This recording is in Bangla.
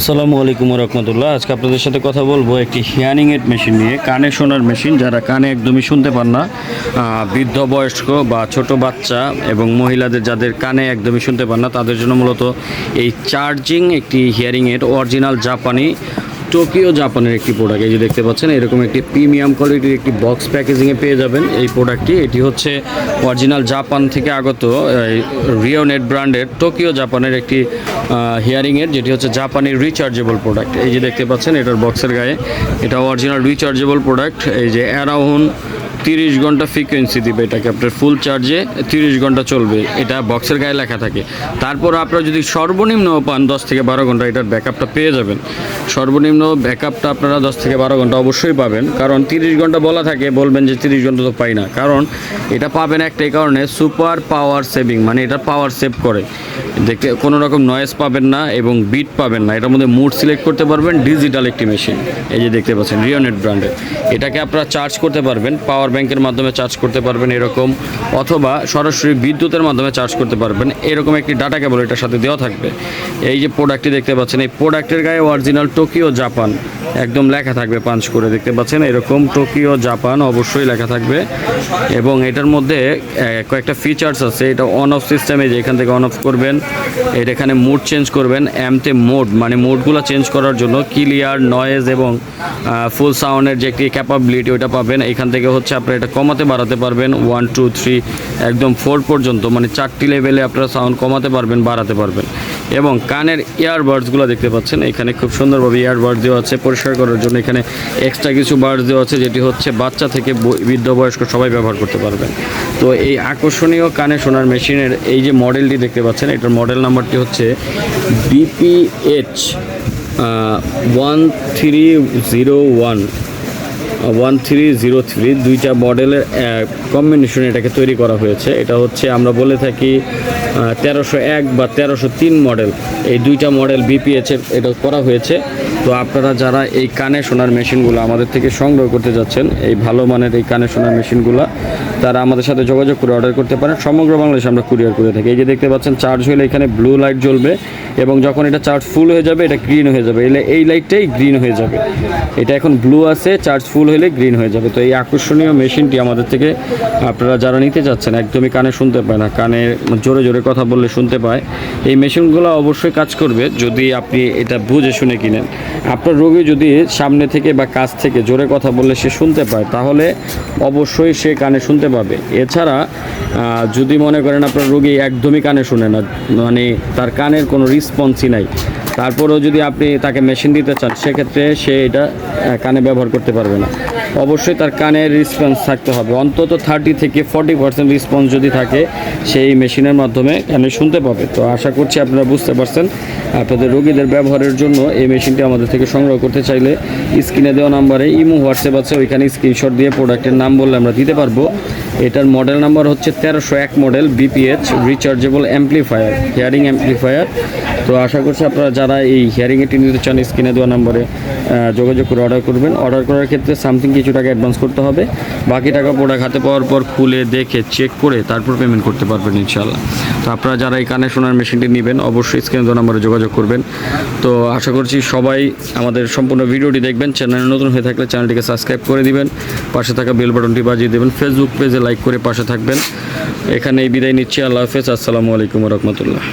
আসসালামু আলাইকুম রহমতুল্লাহ আজকে আপনাদের সাথে কথা বলব একটি হিয়ারিং এড মেশিন নিয়ে। কানে শোনার মেশিন যারা কানে একদমই শুনতে পান না বৃদ্ধ, বয়স্ক বা ছোট বাচ্চা এবং মহিলাদের যাদের কানে একদমই শুনতে পান না, তাদের জন্য মূলত এই চার্জিং একটি হিয়ারিং এড অরিজিনাল জাপানি টোকিও, জাপানের একটি প্রোডাক্ট এই যে দেখতে পাচ্ছেন, এরকম একটি প্রিমিয়াম কোয়ালিটির একটি বক্স প্যাকেজিংয়ে পেয়ে যাবেন এই প্রোডাক্টটি এটি হচ্ছে অরিজিনাল জাপান থেকে আগত রিও নেট ব্র্যান্ডের টোকিও, জাপানের একটি হিয়ারিংয়ের যেটি হচ্ছে জাপানি রিচার্জেবল প্রোডাক্ট এই যে দেখতে পাচ্ছেন, এটার বক্সের গায়ে, এটা অরিজিনাল রিচার্জেবল প্রোডাক্ট এই যে অ্যারাউন্ড তিরিশ ঘণ্টা ফ্রিকোয়েন্সি দিবে এটাকে। আপনার ফুল চার্জে তিরিশ ঘণ্টা চলবে। এটা বক্সের গায়ে লেখা থাকে। তারপর আপনারা যদি সর্বনিম্ন পান দশ থেকে বারো ঘণ্টা, এটার ব্যাকআপটা পেয়ে যাবেন। সর্বনিম্ন ব্যাকআপটা আপনারা দশ থেকে বারো ঘণ্টা অবশ্যই পাবেন। কারণ তিরিশ ঘণ্টা বলা থাকে, বলবেন যে তিরিশ ঘণ্টা তো পাই না। কারণ এটা পাবেন একটাই কারণে সুপার পাওয়ার সেভিং মানে এটা পাওয়ার সেভ করে। দেখতে কোনো রকম নয়েজ পাবেন না এবং বিট পাবেন না। এটার মধ্যে মুড সিলেক্ট করতে পারবেন ডিজিটাল একটি মেশিন এই যে দেখতে পাচ্ছেন রিওনেট ব্র্যান্ডের এটাকে আপনারা চার্জ করতে পারবেন পাওয়ার ব্যাংকের মাধ্যমে চার্জ করতে পারবেন এরকম, অথবা সরাসরি বিদ্যুতের মাধ্যমে চার্জ করতে পারবেন, এরকম একটি ডাটা কেবল এটার সাথে দেওয়া থাকবে। এই যে প্রোডাক্টটি দেখতে পাচ্ছেন, এই প্রোডাক্টের গায়ে অরিজিনাল টোকিও জাপান, একদম লেখা থাকবে পাঞ্চ করে, দেখতে পাচ্ছেন? এরকম টোকিও জাপান অবশ্যই লেখা থাকবে, এবং এটার মধ্যে কয়েকটা ফিচার্স আছে, এটা অন অফ সিস্টেমে যে এখান থেকে অন অফ করবেন, এর এখানে মোড চেঞ্জ করবেন এমতে মোড মানে মোডগুলো চেঞ্জ করার জন্য ক্লিয়ার নয়েজ এবং ফুল সাউন্ডের যে একটি ক্যাপাবিলিটি ওটা পাবেন। এখান থেকে হচ্ছে আপনারা এটা কমাতে বাড়াতে পারবেন। ওয়ান টু থ্রি একদম ফোর পর্যন্ত মানে চারটি লেভেলে আপনারা সাউন্ড কমাতে পারবেন, বাড়াতে পারবেন। এবং কানের ইয়ারবাডসগুলো দেখতে পাচ্ছেন, এখানে খুব সুন্দরভাবে ইয়ারবাড দেওয়া আছে, পরিষ্কার করার জন্য এখানে এক্সট্রা কিছু বার্ডস দেওয়া আছে, যেটি হচ্ছে বাচ্চা থেকে বৃদ্ধ বয়স্ক সবাই ব্যবহার করতে পারবেন। তো এই আকর্ষণীয় কানে শোনার মেশিনের এই যে মডেলটি দেখতে পাচ্ছেন, এটার মডেল নাম্বারটি হচ্ছে BPH one three zero one one three zero three দুইটা মডেলের কম্বিনেশন এটাকে তৈরি করা হয়েছে। এটা হচ্ছে আমরা বলে থাকি তেরোশো এক বা তেরোশো তিন মডেল। এই দুইটা মডেল বিপিএচ এটা করা হয়েছে। তো আপনারা যারা এই কানে শোনার মেশিনগুলো আমাদের থেকে সংগ্রহ করতে যাচ্ছেন, এই ভালো মানের এই কানে শোনার মেশিনগুলো, তারা আমাদের সাথে যোগাযোগ করে অর্ডার করতে পারেন। সমগ্র বাংলাদেশে আমরা কুরিয়ার করে থাকি। এই যে দেখতে পাচ্ছেন চার্জ হলে এখানে ব্লু লাইট জ্বলবে। এবং যখন এটা চার্জ ফুল হয়ে যাবে, এটা গ্রিন হয়ে যাবে। এলে এই লাইটটাই গ্রিন হয়ে যাবে। এটা এখন ব্লু আছে চার্জ ফুল হলে গ্রিন হয়ে যাবে। তো এই আকর্ষণীয় মেশিনটি আমাদের থেকে আপনারা যারা নিতে চাচ্ছেন, একদমই কানে শুনতে পায় না। কানে জোরে জোরে কথা বললে শুনতে পায়। এই মেশিনগুলো অবশ্যই কাজ করবে যদি আপনি এটা বুঝে শুনে কিনেন। আপনার রোগী যদি সামনে থেকে বা কাছ থেকে জোরে কথা বললে সে শুনতে পায়, তাহলে অবশ্যই সে কানে শুনতে পাবে। এছাড়া যদি মনে করেন আপনার রোগী একদমই কানে শুনে না মানে তার কানের কোনো রেসপন্সই নাই, তারপরেও যদি আপনি তাকে মেশিন দিতে চান, সেক্ষেত্রে সে এটা কানে ব্যবহার করতে পারবে না। অবশ্যই তার কানের রেসপন্স থাকতে হবে। অন্তত থার্টি থেকে ফর্টি পার্সেন্ট রেসপন্স যদি থাকে, সেই মেশিনের মাধ্যমে কানে শুনতে পাবে। তো আশা করছি আপনারা বুঝতে পারছেন, আপনাদের রোগীদের ব্যবহারের জন্য এই মেশিনটি আমাদের থেকে সংগ্রহ করতে চাইলে স্ক্রিনে দেওয়া নাম্বারে ইমো, হোয়াটসঅ্যাপ আছে, ওইখানে স্ক্রিনশট দিয়ে প্রোডাক্টের নাম বললে আমরা দিতে পারব। এটার মডেল নাম্বার হচ্ছে তেরোশো এক model BPH rechargeable amplifier hearing amplifier তো আশা করছি আপনারা যারা এই হিয়ারিং এটি নিতে চান স্ক্রিনে দেওয়া নাম্বারে যোগাযোগ করে অর্ডার করবেন। অর্ডার করার ক্ষেত্রে সামথিং কিছু টাকা অ্যাডভান্স করতে হবে। বাকি টাকা প্রোডাক্ট হাতে পাওয়ার পর খুলে দেখে চেক করে তারপর পেমেন্ট করতে পারবেন ইনশাল্লাহ তো আপনারা যারা এই কানে শোনার মেশিনটি নেবেন, অবশ্যই স্ক্রিনে নাম্বারে যোগাযোগ করবেন। তো আশা করছি সবাই আমাদের সম্পূর্ণ ভিডিওটি দেখবেন। চ্যানেল নতুন হয়ে থাকলে চ্যানেলটিকে সাবস্ক্রাইব করে দিবেন। পাশে থাকা বেল বাটনটি বাজিয়ে দেবেন। ফেসবুক পেজে লাইক করে পাশে থাকবেন। এখানে এই বিদায় নিচ্ছি। আল্লাহ হাফেজ। আসসালামু আলাইকুম রহমতুল্লাহ।